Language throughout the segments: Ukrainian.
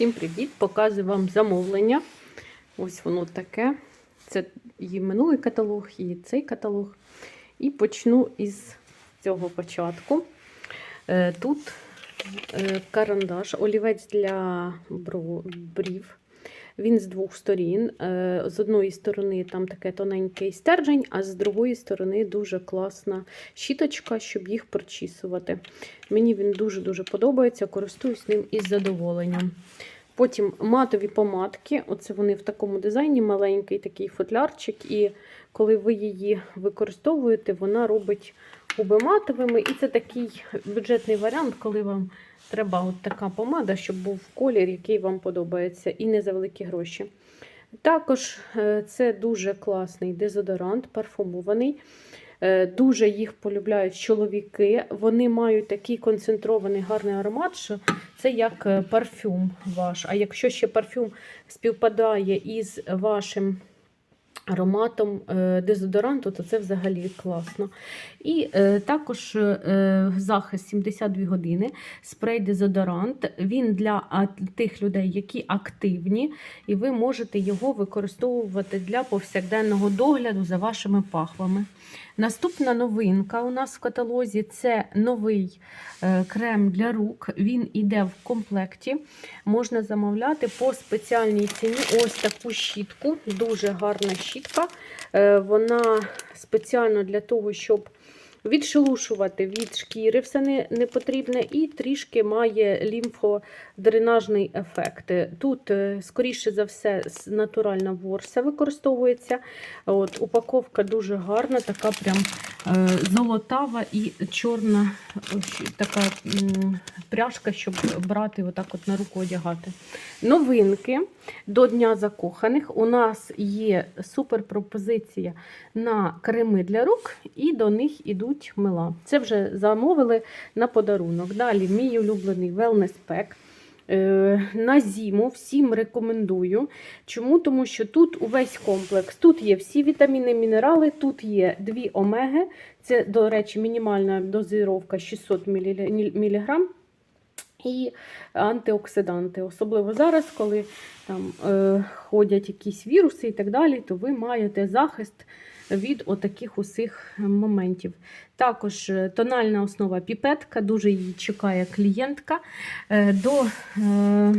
Всім привіт! Показую вам замовлення. Ось воно таке. Це і минулий каталог, і цей каталог. І почну із цього початку. Е, Тут е, карандаш, олівець для брів. Він з двох сторін. Е, З одної сторони там таке тоненький стержень, а з другої сторони дуже класна щіточка, щоб їх прочісувати. Мені він дуже-дуже подобається, користуюсь ним із задоволенням. Потім матові помадки. Оце вони в такому дизайні, маленький такий футлярчик. І коли ви її використовуєте, вона робить губи матовими. І це такий бюджетний варіант, коли вам треба от така помада, щоб був колір, який вам подобається, і не за великі гроші. Також е, це дуже класний дезодорант, парфумований. Е, Дуже їх полюбляють чоловіки. Вони мають такий концентрований гарний аромат, що це як е, парфюм ваш. А якщо ще парфюм співпадає із вашим ароматом е, дезодоранту, то це взагалі класно. І е, також е, захист 72 години, спрей-дезодорант. Він для тих людей, які активні, і ви можете його використовувати для повсякденного догляду за вашими пахвами. Наступна новинка у нас в каталозі це новий крем для рук. Він іде в комплекті. Можна замовляти по спеціальній ціні ось таку щітку. Дуже гарна щітка. Е, Вона спеціально для того, щоб відшелушувати від шкіри все не, не потрібне, і трішки має лімфодренажний ефект. Тут, е, скоріше за все, натуральна ворса використовується. От, Упаковка дуже гарна, така прям е, золотава і чорна така пряжка, щоб брати отак от на руку одягати. Новинки до Дня закоханих. У нас є супер пропозиція на креми для рук, і до них ідуть мила. Це вже замовили на подарунок. Далі мій улюблений Wellness Pack. Е, На зиму всім рекомендую. Чому? Тому що тут увесь комплекс. Тут є всі вітаміни, мінерали, тут є дві омеги. Це, до речі, мінімальна дозировка 600 мг. І антиоксиданти. Особливо зараз, коли там е, ходять якісь віруси і так далі, то ви маєте захист від отаких усіх моментів. Також е, тональна основа піпетка, дуже її чекає клієнтка. Е, до е,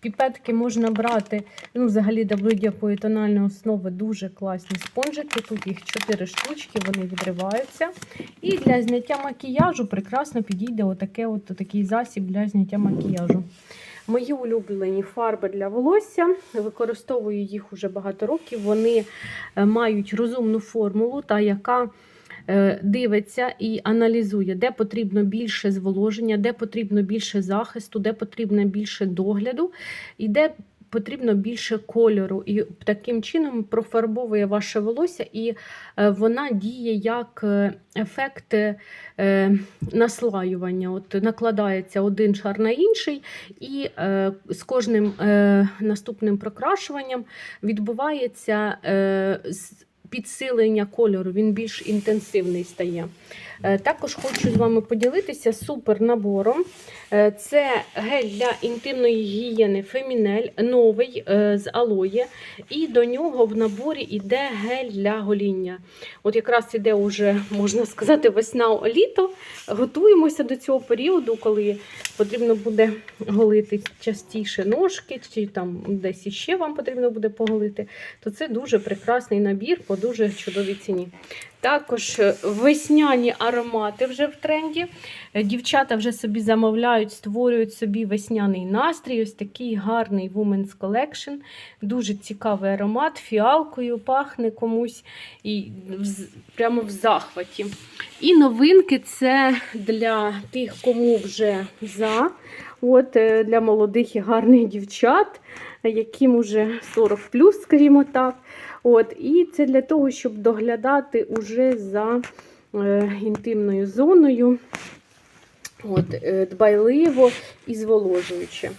піпетки можна брати, ну, взагалі до будь-якої тональної основи дуже класні спонжики. Тут їх 4 штучки, вони відриваються. І для зняття макіяжу прекрасно підійде отаке от, такий засіб для зняття макіяжу. Мої улюблені фарби для волосся. Використовую їх уже багато років. Вони е, мають розумну формулу, та яка е, дивиться і аналізує, де потрібно більше зволоження, де потрібно більше захисту, де потрібно більше догляду, і де потрібно більше кольору. І таким чином профарбовує ваше волосся, і е, вона діє як е, ефект е, наслаювання. От накладається один шар на інший, і з кожним наступним прокрашуванням відбувається підсилення кольору, він більш інтенсивний стає. Е, Також хочу з вами поділитися супер набором. Е, Це гель для інтимної гігієни Фемінель, новий е, з алоє. І до нього в наборі йде гель для гоління. От якраз іде уже, можна сказати, весна літо. Готуємося до цього періоду, коли потрібно буде голити частіше ножки, чи там десь іще вам потрібно буде поголити. То це дуже прекрасний набір по дуже чудовій ціні. Також е, весняні аромати вже в тренді. Е, Дівчата вже собі замовляють, створюють собі весняний настрій. Ось такий гарний Women's Collection. Дуже цікавий аромат, фіалкою пахне комусь і прямо в захваті. І новинки це для тих, кому вже за. От, е, для молодих і гарних дівчат, яким уже 40 плюс, скажімо так. От, і це для того, щоб доглядати уже за е, інтимною зоною. От, е, дбайливо і зволожуючи.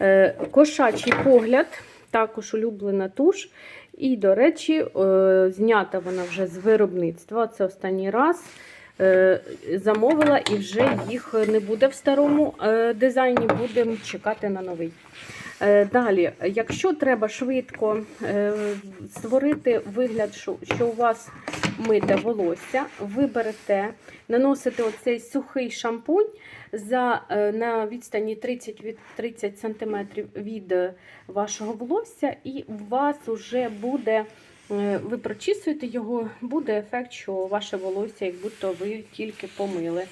Е, кошачий погляд, також улюблена туш. І, до речі, е, знята вона вже з виробництва. Це останній раз е, замовила і вже їх не буде в старому е, дизайні, будемо чекати на новий. Е, Далі, якщо треба швидко е, створити вигляд, що, у вас мите волосся, ви берете, наносите оцей сухий шампунь за, е, на відстані 30 від 30 см від вашого волосся, і у вас вже буде, ви прочісуєте його, буде ефект, що ваше волосся, як будто ви тільки помили.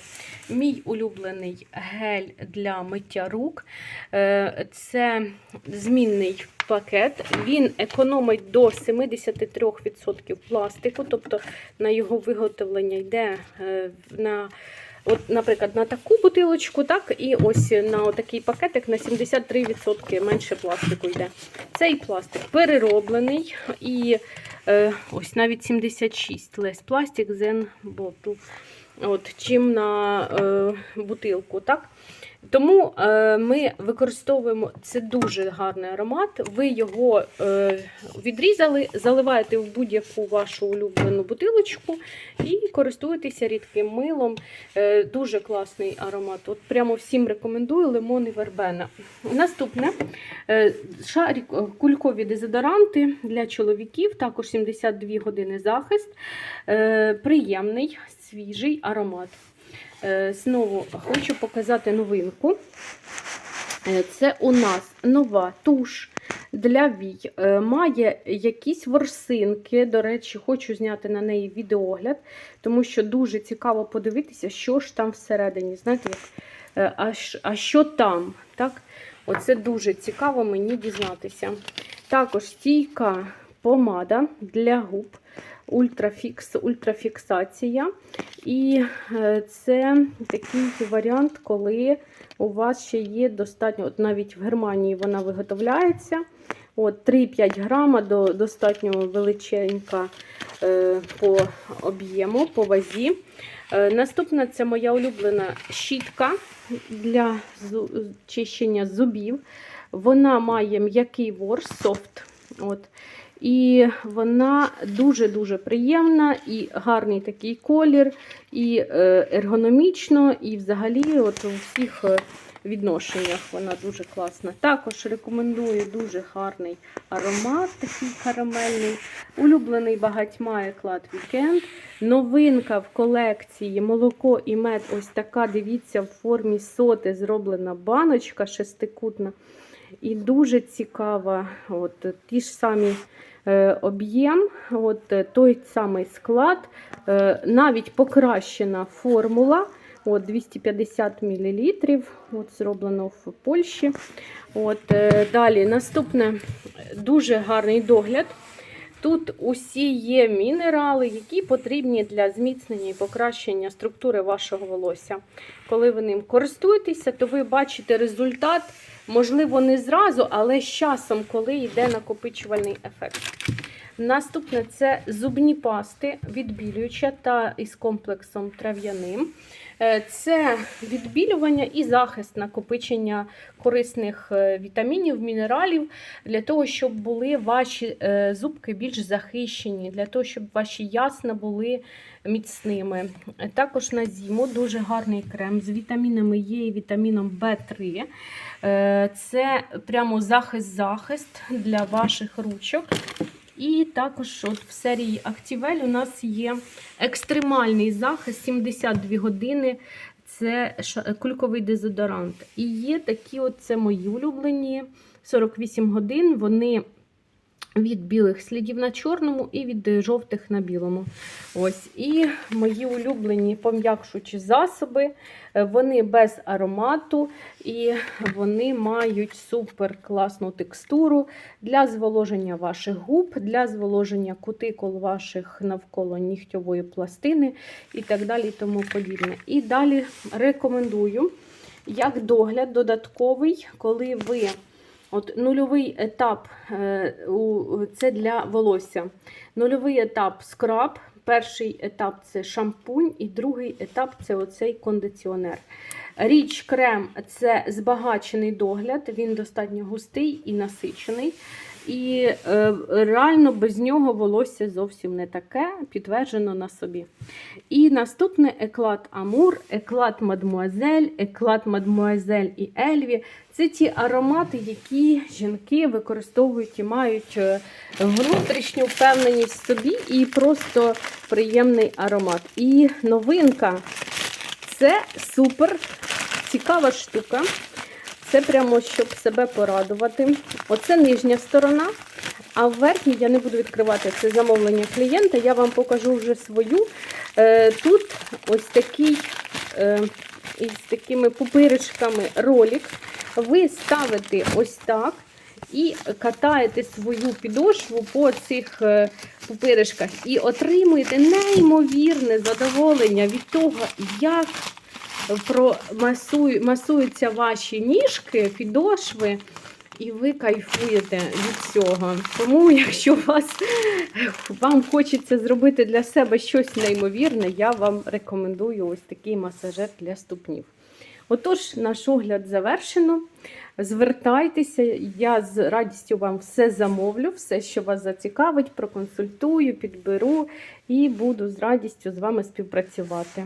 Мій улюблений гель для миття рук. Е, Це змінний пакет. Він економить до 73% пластику, тобто на його виготовлення йде е, на. От, наприклад, на таку бутилочку, так, і ось на такий пакетик на 73% менше пластику йде. Цей пластик перероблений і е, ось навіть 76 лес пластик Zen bottle, от, чим на е, бутилку. так. Тому е, ми використовуємо це дуже гарний аромат. Ви його е, відрізали, заливаєте в будь-яку вашу улюблену бутилочку і користуєтеся рідким милом. Е, дуже класний аромат. От прямо всім рекомендую лимон і вербена. Наступне шарик, кулькові дезодоранти для чоловіків, також 72 години захист. Приємний, свіжий аромат. Е, Знову хочу показати новинку. Е, Це у нас нова туш для вій. Е, Має якісь ворсинки. До речі, хочу зняти на неї відеогляд, тому що дуже цікаво подивитися, що ж там всередині. Знаєте, а що там? Так? Оце дуже цікаво мені дізнатися. Також стійка помада для губ. Ультрафікс, ультрафіксація. І е, це такий варіант, коли у вас ще є достатньо, от навіть в Германії вона виготовляється. От 3-5 грама до достатньо величенька е, по об'єму, по вазі. Е, наступна це моя улюблена щітка для чищення зубів. Вона має м'який ворс, софт. От. І вона дуже-дуже приємна, і гарний такий колір, і е, ергономічно, і взагалі от у всіх е, відношеннях вона дуже класна. Також рекомендую дуже гарний аромат, такий карамельний, улюблений багатьма еклад Weekend. Новинка в колекції молоко і мед. Ось така, дивіться, в формі соти зроблена баночка шестикутна. І дуже цікава. От, ті ж самі е, об'єм, от, е, той самий склад, е, навіть покращена формула. От, 250 мл. От, зроблено в Польщі. От, е, далі наступне дуже гарний догляд. Тут усі є мінерали, які потрібні для зміцнення і покращення структури вашого волосся. Коли ви ним користуєтеся, то ви бачите результат, можливо, не зразу, але з часом, коли йде накопичувальний ефект. Наступне це зубні пасти, відбілююча та із комплексом трав'яним. Е, Це відбілювання і захист накопичення корисних е, вітамінів, мінералів для того, щоб були ваші е, зубки більш захищені, для того, щоб ваші ясна були міцними. Також на зиму дуже гарний крем з вітамінами Е і вітаміном В3. Е, Це прямо захист-захист для ваших ручок. І також от в серії Актівель у нас є екстремальний захист 72 години. Це кульковий дезодорант. І є такі, от це мої улюблені 48 годин. Вони від білих слідів на чорному і від жовтих на білому. Ось. І мої улюблені пом'якшучі засоби. Е, Вони без аромату і вони мають супер класну текстуру для зволоження ваших губ, для зволоження кутикул ваших навколо нігтьової пластини і так далі. тому подібне. І далі рекомендую як догляд додатковий, коли ви От нульовий етап е, це для волосся. Нульовий етап скраб, перший етап це шампунь, і другий етап це оцей кондиціонер. Річ крем це збагачений догляд, він достатньо густий і насичений. І е, реально без нього волосся зовсім не таке, підтверджено на собі. І наступне еклат Амур, еклат Мадмуазель, еклат Мадмуазель і Ельві. Це ті аромати, які жінки використовують і мають е, внутрішню впевненість в собі і просто приємний аромат. І новинка це супер цікава штука. Це прямо щоб себе порадувати. Оце нижня сторона, а в верхній я не буду відкривати це замовлення клієнта. Я вам покажу вже свою. Е, Тут ось такий е, із такими пупиришками ролик. Ви ставите ось так і катаєте свою підошву по цих е, пупиришках і отримуєте неймовірне задоволення від того, як промасують масуються ваші ніжки, підошви, і ви кайфуєте від цього. Тому, якщо вас, вам хочеться зробити для себе щось неймовірне, я вам рекомендую ось такий масажер для ступнів. Отож, наш огляд завершено. Звертайтеся, я з радістю вам все замовлю, все, що вас зацікавить, проконсультую, підберу і буду з радістю з вами співпрацювати.